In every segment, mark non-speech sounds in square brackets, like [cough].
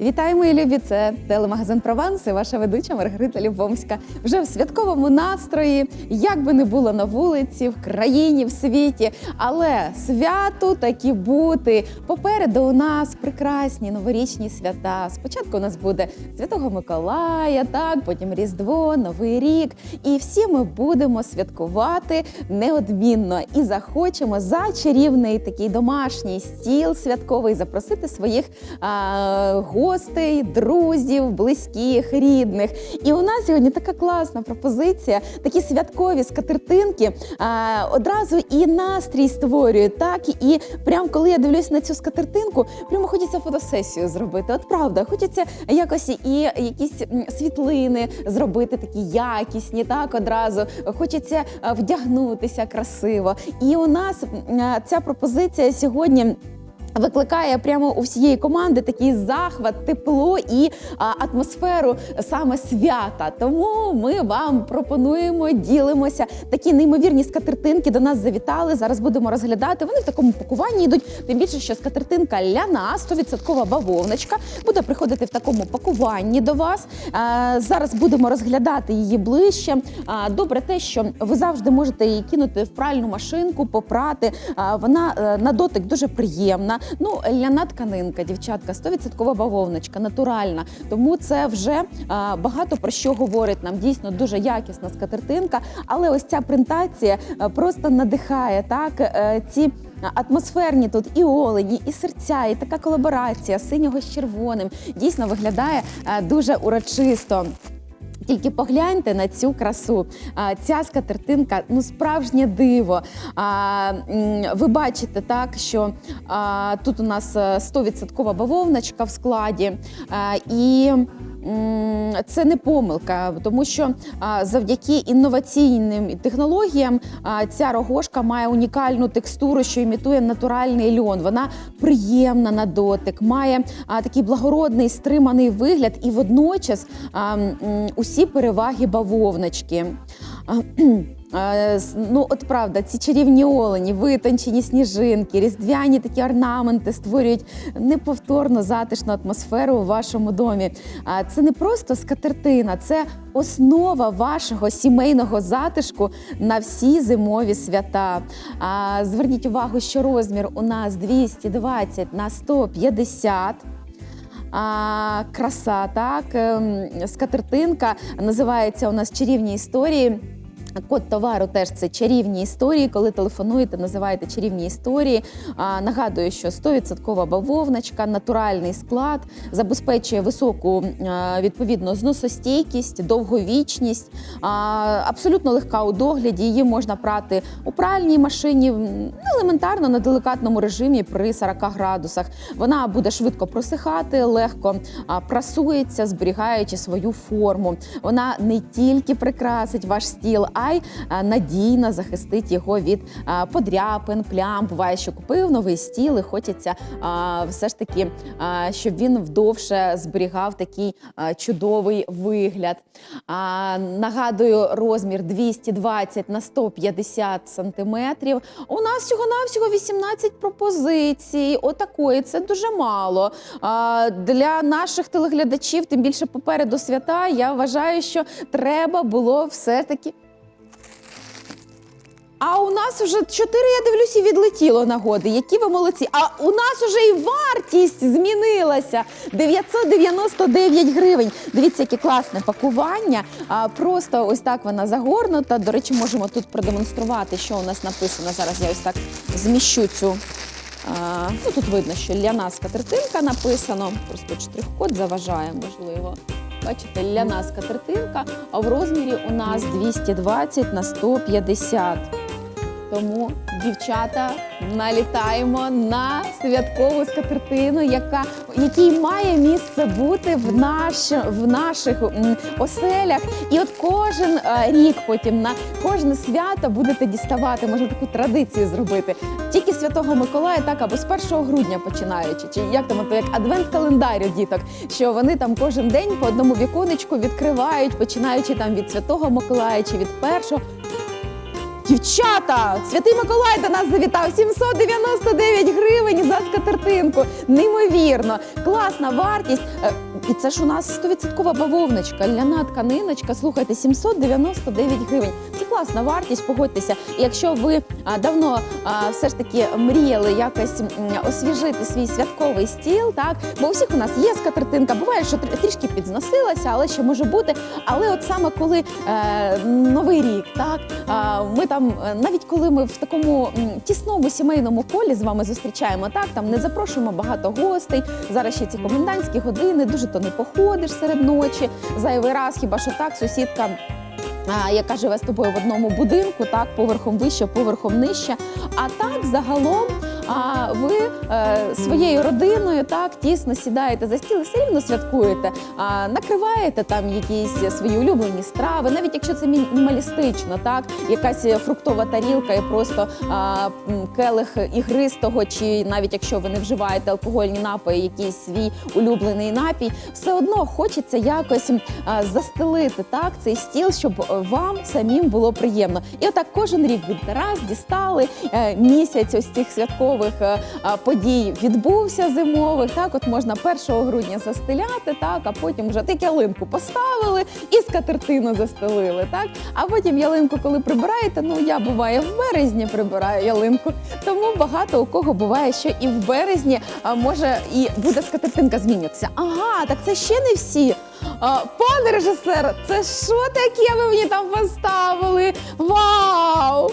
Вітаю, мої любі! Це телемагазин Прованс і ваша ведуча Маргарита Любомська. Вже в святковому настрої, як би не було на вулиці, в країні, в світі. Але свято таки бути. Попереду у нас прекрасні новорічні свята. Спочатку у нас буде Святого Миколая, так, потім Різдво, Новий рік. І всі ми будемо святкувати неодмінно і захочемо за чарівний такий домашній стіл святковий запросити своїх а, гостей, друзів, близьких, рідних. І у нас сьогодні така класна пропозиція, такі святкові скатертинки. А, одразу і настрій створюють, так і прям коли я дивлюсь на цю скатертинку, прямо хочеться фотосесію зробити. От правда, хочеться якось і якісь світлини зробити такі якісні, так одразу хочеться вдягнутися красиво. І у нас ця пропозиція сьогодні. Викликає прямо у всієї команди такий захват, тепло і а, атмосферу саме свята. Тому ми вам пропонуємо, ділимося. Такі неймовірні скатертинки до нас завітали. Зараз будемо розглядати. Вони в такому пакуванні йдуть. Тим більше, що скатертинка ляна, 100% бавовничка, буде приходити в такому пакуванні до вас. А, зараз будемо розглядати її ближче. А, добре, те, що ви завжди можете її кинути в пральну машинку, попрати. А, вона е, на дотик дуже приємна. Ну, ляна тканинка, дівчатка, 100% бавовничка, натуральна. Тому це вже а, багато про що говорить нам. Дійсно дуже якісна скатертинка. Але ось ця принтація е, просто надихає так. е, ці Атмосферні тут і олені, і серця, і така колаборація синього з червоним дійсно виглядає е, дуже урочисто. Тільки погляньте на цю красу. А, Ця скатертинка ну справжнє диво. А, ви бачите так, що а, тут у нас е, 100% бавовночка в складі. А, і це не помилка, тому що завдяки інноваційним технологіям ця рогошка має унікальну текстуру, що імітує натуральний льон. Вона приємна на дотик, має такий благородний стриманий вигляд і водночас усі переваги бавовночки. Е, Ну, от правда, ці чарівні олені, витончені сніжинки, різдвяні такі орнаменти створюють неповторно затишну атмосферу у вашому домі. А Це не просто скатертина, це основа вашого сімейного затишку на всі зимові свята. Зверніть увагу, що розмір у нас 220 на 150. А, краса, так. ем, Скатертинка називається у нас чарівні історії. Код товару теж це чарівні історії. Коли телефонуєте, називаєте чарівні історії. А, нагадую, що 100% бавовночка, натуральний склад забезпечує високу відповідно зносостійкість, довговічність, а, абсолютно легка у догляді. Її можна прати у пральній машині елементарно на деликатному режимі при 40 градусах. Вона буде швидко просихати, легко прасується, зберігаючи свою форму. Вона не тільки прикрасить ваш стіл, а надійно захистить його від подряпин, плям. Буває, що купив новий стіл і хочеться все ж таки, щоб він вдовше зберігав такий чудовий вигляд. Нагадую, розмір 220 на 150 сантиметрів. У нас всього-навсього 18 пропозицій. Отакої, це дуже мало. Для наших телеглядачів, тим більше попереду свята, я вважаю, що треба було все-таки. А у нас вже чотири, я дивлюся, відлетіло нагоди. Які ви молодці. А у нас уже і вартість змінилася. 999 гривень. Дивіться, яке класне пакування. А, просто ось так вона загорнута. До речі, можемо тут продемонструвати, що у нас написано. Зараз я ось так зміщу цю. А, ну, тут видно, що ляна скатертинка написано. Просто штрих-код заважає, можливо. Бачите, ляна скатертинка, а в розмірі у нас 220 на 150. Тому, дівчата, налітаємо на святкову скатертину, яка який має місце бути в наш, в наших оселях. І от кожен е, рік потім на кожне свято будете діставати, можна таку традицію зробити. Тільки святого Миколая, так або з 1 грудня починаючи, чи як там ото, як адвент-календар у діток, що вони там кожен день по одному віконечку відкривають, починаючи там від святого Миколая чи від першого. Дівчата, святий Миколай до нас завітав 799 гривень за скатертинку. Неймовірно, класна вартість. Е, І це ж у нас 100% бавовничка, ляна тканиночка. Слухайте, 799 гривень. Це класна вартість, погодьтеся. Якщо ви давно все ж таки мріяли якось освіжити свій святковий стіл, так бо у всіх у нас є скатертинка. Буває, що трішки підзносилася, але ще може бути. Але от саме коли е, новий рік, так ми там, е, навіть коли ми в такому тісному сімейному колі з вами зустрічаємо, так там не запрошуємо багато гостей. Зараз ще ці комендантські години, дуже то не походиш серед ночі. Зайвий раз, хіба що так, сусідка. Яка живе з тобою в одному будинку, так поверхом вище, поверхом нижче. А так загалом а, ви е, своєю родиною так тісно сідаєте за стіл і все рівно святкуєте, а, накриваєте там якісь свої улюблені страви, навіть якщо це мінімалістично, так якась фруктова тарілка і просто а, келих ігристого, чи навіть якщо ви не вживаєте алкогольні напої, якийсь свій улюблений напій, все одно хочеться якось а, застелити так цей стіл, щоб вам самим було приємно. І отак кожен рік будете раз дістали е, місяць ось цих святкових е, а, подій відбувся зимових. Так, от можна 1 грудня застеляти, так, а потім вже так ялинку поставили і скатертину застелили. Так, а потім ялинку, коли прибираєте, ну я буває в березні прибираю ялинку. Тому багато у кого буває, що і в березні може і буде скатертинка змінюватися. Ага, так це ще не всі. Пане режисер, це що таке ви мені там поставили? Вау!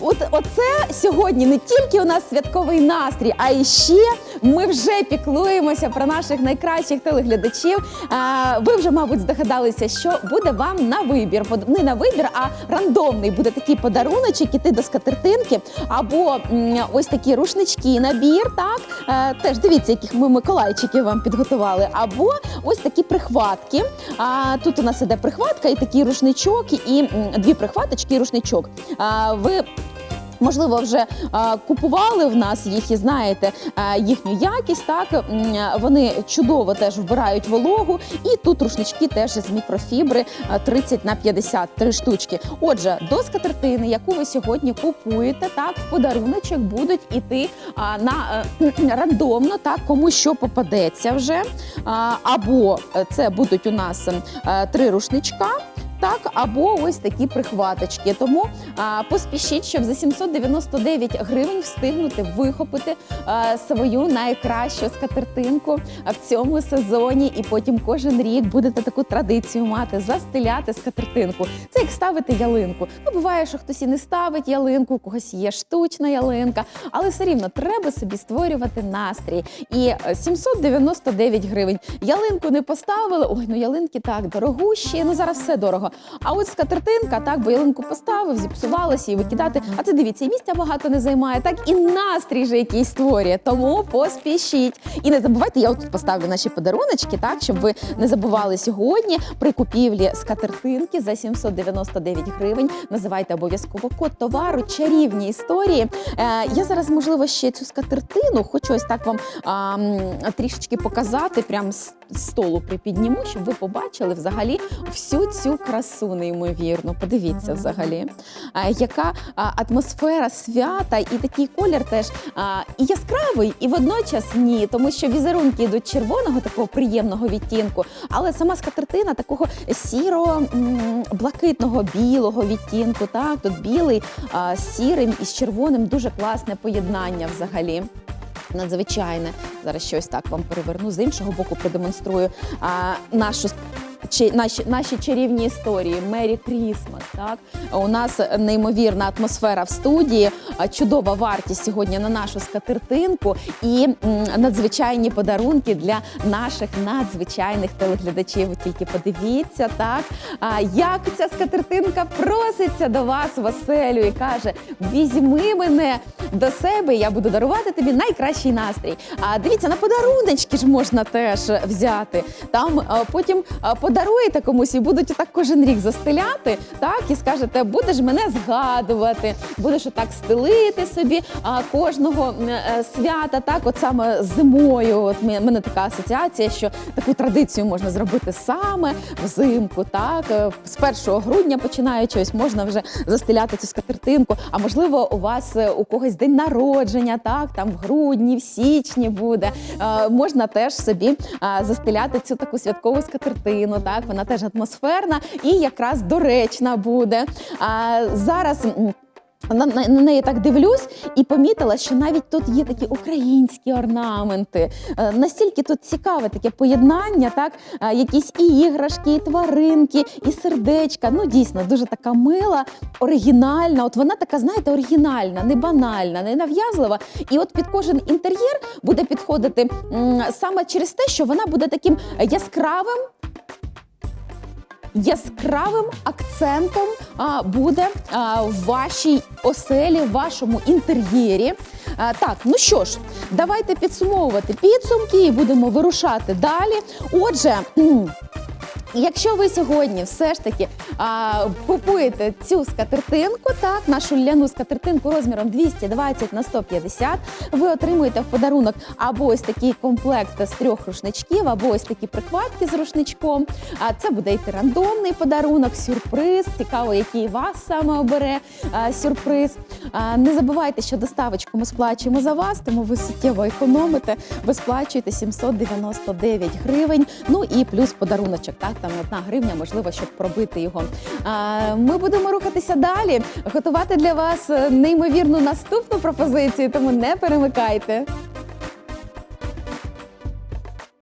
От оце сьогодні не тільки у нас святковий настрій, а і ще ми вже піклуємося про наших найкращих телеглядачів. А, ви вже, мабуть, здогадалися, що буде вам на вибір. Не на вибір, а рандомний буде такий подаруночок іти до скатертинки, або ось такі рушнички, набір. Так Е, теж дивіться, яких ми миколайчиків вам підготували. Або ось такі прихватки. А тут у нас іде прихватка і такий рушничок, і дві прихваточки і рушничок. А, ви Можливо, вже купували в нас їх і знаєте їхню якість. Так вони чудово теж вбирають вологу, і тут рушнички теж з мікрофібри а, 30 на 50, три штучки. Отже, до скатертини, яку ви сьогодні купуєте, так в подаруночок будуть іти на е, [clears throat] рандомно, так кому що попадеться вже. Або е, це будуть у нас е, три рушничка. Так, або ось такі прихваточки. Тому а, поспішіть, щоб за 799 гривень встигнути вихопити а, свою найкращу скатертинку в цьому сезоні. І потім кожен рік будете таку традицію мати застеляти скатертинку. Це як ставити ялинку. Ну, буває, що хтось і не ставить ялинку, у когось є штучна ялинка, але все рівно треба собі створювати настрій. І е, 799 гривень. Ялинку не поставили. Ой, ну ялинки так дорогущі. Ну зараз все дорого. А от скатертинка, так, бо ялинку поставив, зіпсувалася і викидати. А це дивіться, і місця багато не займає, так і настрій же якийсь створює. Тому поспішіть. І не забувайте, я тут поставлю наші подаруночки, так, щоб ви не забували сьогодні при купівлі скатертинки за 799 гривень. Називайте обов'язково код товару, чарівні історії. Е, я зараз, можливо, ще цю скатертину хочу ось так вам а, трішечки показати, прям з столу припідніму, щоб ви побачили взагалі всю цю красу неймовірну. Подивіться взагалі, яка атмосфера свята, і такий колір теж і яскравий, і водночас ні, тому що візерунки йдуть червоного, такого приємного відтінку, але сама скатертина такого сіро-блакитного білого відтінку. Так, тут білий з сірим і з червоним дуже класне поєднання взагалі. Надзвичайне. Зараз щось так вам переверну з іншого боку, продемонструю а, нашу чи наші, наші чарівні історії. Мері Крісмас. Так у нас неймовірна атмосфера в студії, чудова вартість сьогодні на нашу скатертинку і надзвичайні подарунки для наших надзвичайних телеглядачів. Тільки подивіться, так а, як ця скатертинка проситься до вас в оселю і каже: візьми мене до себе, я буду дарувати тобі найкращий настрій. А дивіться, на подаруночки ж можна теж взяти. Там потім подарунки подаруєте комусь і будуть так кожен рік застеляти, так і скажете, будеш мене згадувати, будеш отак стелити собі а, кожного е, свята, так, от саме зимою. От мене така асоціація, що таку традицію можна зробити саме взимку. Так Е, з 1 грудня починаючи, ось можна вже застеляти цю скатертинку. А можливо, у вас е, у когось день народження, так там в грудні, в січні буде. Можна теж собі застеляти цю таку святкову скатертину. Так вона теж атмосферна і якраз доречна буде. А зараз. на, на, на неї так дивлюсь і помітила, що навіть тут є такі українські орнаменти. Е, настільки тут цікаве таке поєднання, так Е, якісь і іграшки, і тваринки, і сердечка. Ну дійсно дуже така мила, оригінальна. От вона така, знаєте, оригінальна, не банальна, не нав'язлива. І от під кожен інтер'єр буде підходити м, саме через те, що вона буде таким яскравим яскравим акцентом буде в вашій оселі, в вашому інтер'єрі. Так, ну що ж, давайте підсумовувати підсумки і будемо вирушати далі. Отже. Якщо ви сьогодні все ж таки а, купуєте цю скатертинку, так нашу ляну скатертинку розміром 220 на 150, ви отримуєте в подарунок або ось такий комплект з трьох рушничків, або ось такі прихватки з рушничком. А це буде йти рандомний подарунок, сюрприз. Цікаво, який вас саме обере а, сюрприз. А, не забувайте, що доставочку ми сплачуємо за вас, тому ви суттєво економите. Ви сплачуєте 799 гривень. Ну і плюс подаруночок. Так, там одна гривня, можливо, щоб пробити його. А, ми будемо рухатися далі, готувати для вас е, неймовірну наступну пропозицію, тому не перемикайте.